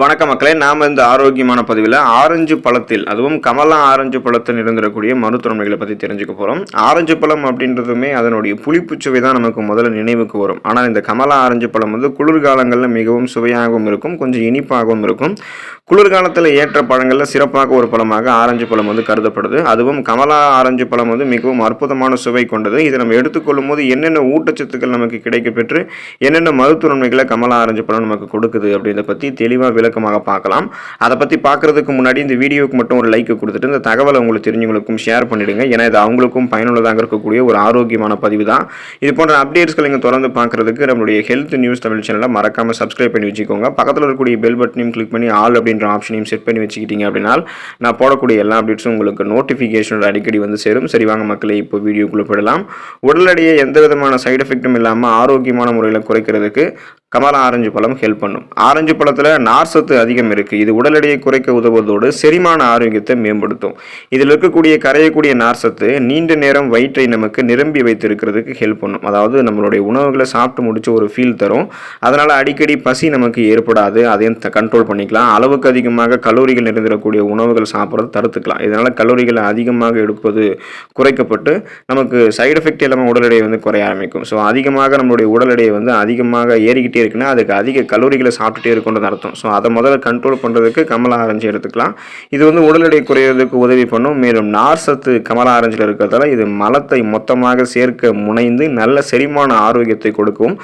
வணக்க மக்களே நாம் இந்த ஆரோக்கியமான பதிவில் ஆரஞ்சு பழத்தில் அதுவும் கமலா ஆரஞ்சு பழத்தில் இருந்திருக்கக்கூடிய மருத்துவமைகளை பற்றி தெரிஞ்சுக்க போகிறோம் ஆரஞ்சு பழம் அப்படின்றதுமே அதனுடைய புளிப்பு சுவை தான் நமக்கு முதல்ல நினைவுக்கு வரும். ஆனால் இந்த கமலா ஆரஞ்சு பழம் வந்து குளிர்காலங்களில் மிகவும் சுவையாகவும் இருக்கும் கொஞ்சம் இனிப்பாகவும் இருக்கும். குளிர்காலத்தில் ஏற்ற பழங்களில் சிறப்பாக ஒரு பழமாக ஆரஞ்சு பழம் வந்து கருதப்படுது. அதுவும் கமலா ஆரஞ்சு பழம் வந்து மிகவும் அற்புதமான சுவை கொண்டது. இதை நம்ம எடுத்துக்கொள்ளும் போது என்னென்ன ஊட்டச்சத்துக்கள் நமக்கு கிடைக்கப்பெற்று என்னென்ன மருத்துவ நன்மைகளை கமலா ஆரஞ்சு பழம் நமக்கு கொடுக்குது அப்படின்றத பற்றி தெளிவாக விளக்கமாக பார்க்கலாம். அதை பற்றி பார்க்குறதுக்கு முன்னாடி இந்த வீடியோவுக்கு மட்டும் ஒரு லைக் கொடுத்துட்டு இந்த தகவலை உங்களுக்கு தெரிஞ்சவங்களுக்கும் ஷேர் பண்ணிவிடுங்க ஏன்னா இது அவங்களுக்கும் பயனுள்ளதாக இருக்கக்கூடிய ஒரு ஆரோக்கியமான பதிவு தான். இது போன்ற அப்டேட்ஸ்களை நீங்கள் தொடர்ந்து பார்க்குறதுக்கு நம்மளுடைய ஹெல்த் நியூஸ் தமிழ் சேனலை மறக்காமல் சப்ஸ்கிரைப் பண்ணி வச்சுக்கோங்க. பக்கத்தில் இருக்கக்கூடிய பெல் பட்டனையும் கிளிக் பண்ணி ஆல் அப்படின்ற ஆப்ஷனையும் செட் பண்ணி வச்சுக்கிட்டீங்க அப்படின்னா நான் போடக்கூடிய எல்லா அப்டேட்ஸும் உங்களுக்கு நோட்டிஃபிகேஷனோட அடிக்கடி வந்து சேரும். சரி வாங்க இப்போ வீடியோக்குள்ளே போயிடலாம். உடல் எடையை எந்த விதமான சைடு எஃபெக்ட்டும் இல்லாமல் ஆரோக்கியமான முறையில் குறைக்கிறதுக்கு கமலா ஆரஞ்சு பழம் ஹெல்ப் பண்ணும். ஆரஞ்சு பழத்தில் நார் சத்து அதிகம் இருக்குது இது உடல் எடையை குறைக்க உதவுவதோடு செரிமான ஆரோக்கியத்தை மேம்படுத்தும். இதில் இருக்கக்கூடிய கரையக்கூடிய நார் சத்து நீண்ட நேரம் வயிற்றை நமக்கு நிரம்பி வைத்திருக்கிறதுக்கு ஹெல்ப் பண்ணும். அதாவது நம்மளுடைய உணவுகளை சாப்பிட்டு முடிச்ச ஒரு ஃபீல் தரும். அதனால் அடிக்கடி பசி நமக்கு ஏற்படாது. அதையும் கண்ட்ரோல் பண்ணிக்கலாம். அளவுக்கு அதிகமாக கலோரிகள் நிறைந்திருக்கக்கூடிய உணவுகள் சாப்பிட்றது தடுத்துக்கலாம். இதனால் கலோரிகளை அதிகமாக எடுப்பது குறைக்கப்பட்டு நமக்கு சைடு எஃபெக்ட் இல்லாமல் உடல் எடையை வந்து குறைய ஆரம்பிக்கும். ஸோ அதிகமாக நம்மளுடைய உடல் எடையை வந்து அதிகமாக ஏறிக்கிட்டே இருக்குன்னா அதுக்கு அதிக கலோரிகளை சாப்பிட்டுட்டே இருக்குன்றது அர்த்தம். ஸோ அதை முதல்ல கண்ட்ரோல் பண்ணுறதுக்கு கமலா ஆரஞ்சு எடுத்துக்கலாம். இது வந்து உடல் எடை குறையிறதுக்கு உதவி பண்ணும். மேலும் நார் சத்து கமலா ஆரஞ்சில் இருக்கிறதால இது மலத்தை மொத்தமாக சேர்க்க முனைந்து நல்ல செரிமான ஆரோக்கியத்தை கொடுக்கும்.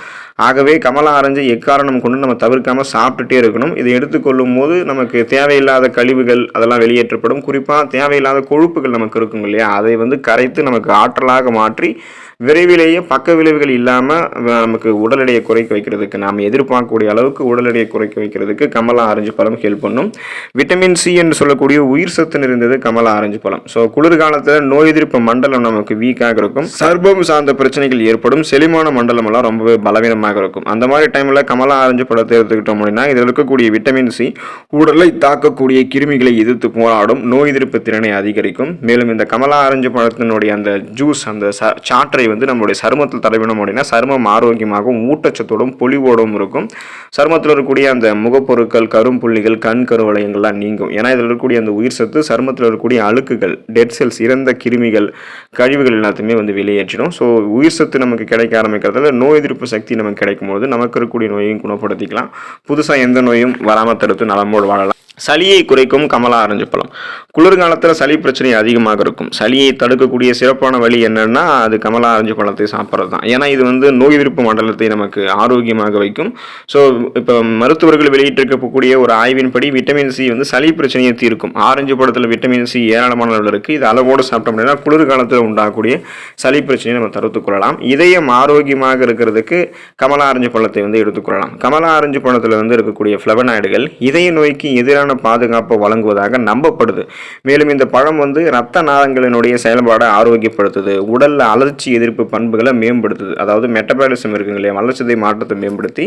ஆகவே கமலா ஆரஞ்சு எக்காரணம் கொண்டு நம்ம தவிர்க்காமல் சாப்பிட்டுட்டே இருக்கணும். இதை எடுத்துக்கொள்ளும் போது நமக்கு தேவையில்லாத கழிவுகள் அதெல்லாம் வெளியேற்றப்படும். குறிப்பாக தேவையில்லாத கொழுப்புகள் நமக்கு இருக்கும் இல்லையா? அதை வந்து கரைத்து நமக்கு ஆற்றலாக மாற்றி விரைவிலேயே பக்க விளைவுகள் இல்லாமல் நமக்கு உடல் எடையை குறைக்க வைக்கிறதுக்கு நாம் எதிர்பார்க்கக்கூடிய அளவுக்கு உடல் எடையை குறைக்க வைக்கிறதுக்கு கமலா ஆரஞ்சு பழம் ஹெல்ப் பண்ணும். விட்டமின் சி என்று சொல்லக்கூடிய உயிர் சத்து நிறைந்தது கமலா ஆரஞ்சு பழம். ஸோ குளிர்காலத்தில் நோய் எதிர்ப்பு மண்டலம் நமக்கு வீக்காக இருக்கும். சர்பம் சார்ந்த பிரச்சனைகள் ஏற்படும். செரிமான மண்டலம் எல்லாம் ரொம்பவே பலவீனமாக இருக்கும். அந்த மாதிரி டைமில் கமலா ஆரஞ்சு பழத்தை எடுத்துக்கிட்டோம் அப்படின்னா இதில் இருக்கக்கூடிய விட்டமின் சி உடலை தாக்கக்கூடிய கிருமிகளை எதிர்த்து போராடும். நோய் எதிர்ப்பு திறனை அதிகரிக்கும். மேலும் இந்த கமலா ஆரஞ்சு பழத்தினுடைய அந்த ஜூஸ் அந்த சாற்றை வந்து நம்மளுடைய சருமத்தில் தடவினோம் அப்படின்னா சருமம் ஆரோக்கியமாகவும் ஊட்டச்சத்தோடும் பொலிவோடும் இருக்கும். சருமத்தில் இருக்கக்கூடிய அந்த முகப்பொருட்கள் கரும்புள்ளிகள் கண் கருவளையங்கள்லாம் நீங்கும். ஏன்னா இதில் இருக்கக்கூடிய அந்த உயிர் சத்து சருமத்தில் இருக்கக்கூடிய அழுக்குகள் டெட் செல்ஸ் இறந்த கிருமிகள் கழிவுகள் எல்லாத்தையுமே வந்து வெளியேற்றிடும். ஸோ உயிர் சத்து நமக்கு கிடைக்க ஆரம்பிக்கிறதுல நோய் எதிர்ப்பு சக்தி நமக்கு கிடைக்கும் போது நமக்கு இருக்கக்கூடிய நோயையும் குணப்படுத்திக்கலாம். புதுசாக எந்த நோயும் வராமல் தடுத்து நலமோடு வாழலாம். சளியை குறைக்கும் கமலா ஆரஞ்சு பழம். குளிர்காலத்தில் சளி பிரச்சனை அதிகமாக இருக்கும். சளியை தடுக்கக்கூடிய சிறப்பான வழி என்னென்னா அது கமலா ஆரஞ்சு பழத்தை சாப்பிட்றது தான். ஏன்னா இது வந்து நோய் எதிர்ப்பு மண்டலத்தை நமக்கு ஆரோக்கியமாக வைக்கும். ஸோ இப்போ மருத்துவர்கள் வெளியிட்டிருக்கக்கூடிய ஒரு ஆய்வின்படி விட்டமின் சி வந்து சளி பிரச்சனையை தீர்க்கும். ஆரஞ்சு பழத்தில் விட்டமின் சி ஏராளமான அளவில் இருக்குது இது அளவோடு சாப்பிட்டோம் அப்படின்னா குளிர்காலத்தில் உண்டாகக்கூடிய சளி பிரச்சனையை நம்ம தடுத்துக் கொள்ளலாம். இதயம் ஆரோக்கியமாக இருக்கிறதுக்கு கமலா ஆரஞ்சு பழத்தை வந்து எடுத்துக்கொள்ளலாம் கமலா ஆரஞ்சு பழத்தில் வந்து இருக்கக்கூடிய ஃப்ளவனாய்டுகள் இதய நோய்க்கு எதிரான பாதுகாப்பை வழங்குவதாக நம்பப்படுது. மேலும் இந்த பழம் வந்து இரத்த நாளங்களினுடைய செயல்பாடை ஆரோக்கியப்படுத்துது. உடல்ல அலர்ச்சி எதிர்ப்பு பண்புகளை மேம்படுத்துது. அதாவது மெட்டபாலிசம் இருக்குங்க இல்லையா? வளர்ச்சிதை மாற்றத்தை மேம்படுத்தி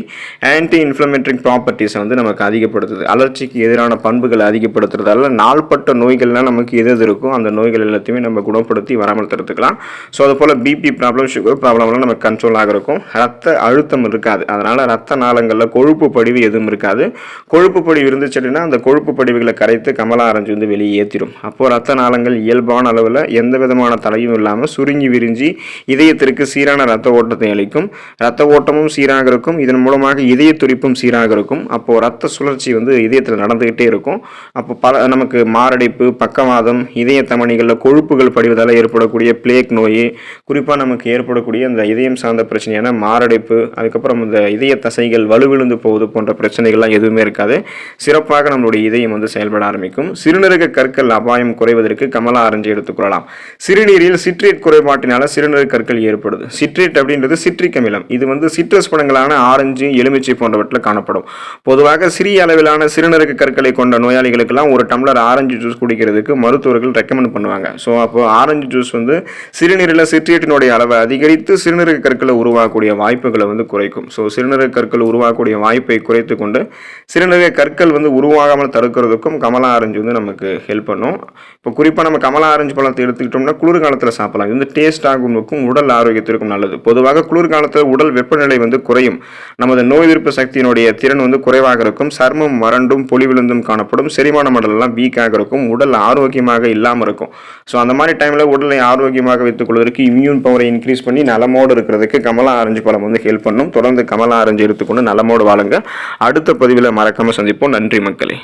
ஆன்டி இன்ஃப்ளமேட்டரி ப்ராப்பர்ட்டிஸை வந்து நமக்கு அதிகப்படுத்துது. அலர்ச்சிக்கு எதிரான பண்புகளை அதிகப்படுத்துறதால நாள்பட்ட நோய்கள்லாம் நமக்கு எது எது இருக்கோ அந்த நோய்கள் எல்லாத்தையுமே நம்ம குணப்படுத்தி வராமல்த்துக்கலாம் ஸோ அது போல் பிபி ப்ராப்ளம் சுகர் ப்ராப்ளம்லாம் நமக்கு கண்ட்ரோலாக இருக்கும். ரத்த அழுத்தம் இருக்காது. அதனால் ரத்த நாளங்களில் கொழுப்பு படிவு எதுவும் இருக்காது. கொழுப்பு படிவு இருந்துச்சு அப்படின்னா அந்த கொழுப்பு படிவுகளை கரைத்து கமலா ஆரஞ்சு வந்து வெளியே ஏற்றிடும் அப்போது ரத்த நாளங்கள் இயல்பான அளவில் எந்த விதமான தலையும் இல்லாமல் சுருங்கி விரிஞ்சி இதயத்திற்கு சீரான ரத்த ஓட்டத்தை அளிக்கும். ரத்த ஓட்டமும் சீராக இருக்கும். இதன் மூலமாக இதய துடிப்பும் சீராக இருக்கும். அப்போது ரத்த சுழற்சி வந்து இதயத்தில் நடந்துக்கிட்டே இருக்கும். அப்போ பல நமக்கு மாரடைப்பு பக்கவாதம் இதய தமணிகளில் கொழுப்புகள் படிவதால் ஏற்படக்கூடிய பிளேக் நோய் குறிப்பாக நமக்கு ஏற்படக்கூடிய அந்த இதயம் சார்ந்த பிரச்சனையான மாரடைப்பு அதுக்கப்புறம் இந்த இதய தசைகள் வலுவிழுந்து போவது போன்ற பிரச்சனைகள்லாம் எதுவுமே இருக்காது. சிறப்பாக நம்மளுடைய நம்முடைய இதயம் வந்து செயல்பட ஆரம்பிக்கும். சிறுநீரக கற்கள் அபாயம் குறைவதற்கு கமலா ஆரஞ்சு எடுத்துக்கொள்ளலாம் சிறுநீரில் சிட்ரேட் குறைபாட்டினால சிறுநீரக கற்கள் ஏற்படுது. சிட்ரேட் அப்படின்றது சிட்ரிக் அமிலம். இது வந்து சிட்ரஸ் பழங்களான ஆரஞ்சு எலுமிச்சை போன்றவற்றில் காணப்படும். பொதுவாக சிறிய அளவிலான சிறுநீரக கற்களை கொண்ட நோயாளிகளுக்கெல்லாம் ஒரு டம்ளர் ஆரஞ்சு ஜூஸ் குடிக்கிறதுக்கு மருத்துவர்கள் ரெக்கமெண்ட் பண்ணுவாங்க. ஸோ அப்போ ஆரஞ்சு ஜூஸ் வந்து சிறுநீரில் சிட்ரேட்டினுடைய அளவை அதிகரித்து சிறுநீரக கற்களை உருவாகக்கூடிய வாய்ப்புகளை வந்து குறைக்கும். ஸோ சிறுநீரக கற்கள் உருவாகக்கூடிய வாய்ப்பை குறைத்து கொண்டு சிறுநீரக கற்கள் வந்து உருவாகாமல் வராமல் தடுக்கிறதுக்கும் கமலா ஆரஞ்சு வந்து நமக்கு ஹெல்ப் பண்ணும். இப்போ குறிப்பாக நம்ம கமலா ஆரஞ்சு பழத்தை எடுத்துக்கிட்டோம்னா குளிர்காலத்தில் சாப்பிடலாம். இது வந்து டேஸ்ட் ஆகும்னுக்கும் உடல் ஆரோக்கியத்திற்கும் நல்லது. பொதுவாக குளிர்காலத்தில் உடல் வெப்பநிலை வந்து குறையும். நமது நோய் எதிர்ப்பு சக்தியினுடைய திறன் வந்து குறைவாக இருக்கும். சர்மம் வறண்டும் பொலிவிழுந்தும் காணப்படும். செரிமான மடலெல்லாம் வீக்காக இருக்கும். உடல் ஆரோக்கியமாக இல்லாமல் இருக்கும். ஸோ அந்த மாதிரி டைமில் உடலை ஆரோக்கியமாக வைத்துக் கொள்வதற்கு இம்யூன் பவரை இன்க்ரீஸ் பண்ணி நலமோடு இருக்கிறதுக்கு கமலா ஆரஞ்சு பழம் வந்து ஹெல்ப் பண்ணும். தொடர்ந்து கமலா ஆரஞ்சு எடுத்துக்கொண்டு நலமோடு வாழுங்க. அடுத்த பதிவில் மறக்காமல் சந்திப்போம். நன்றி மக்களே.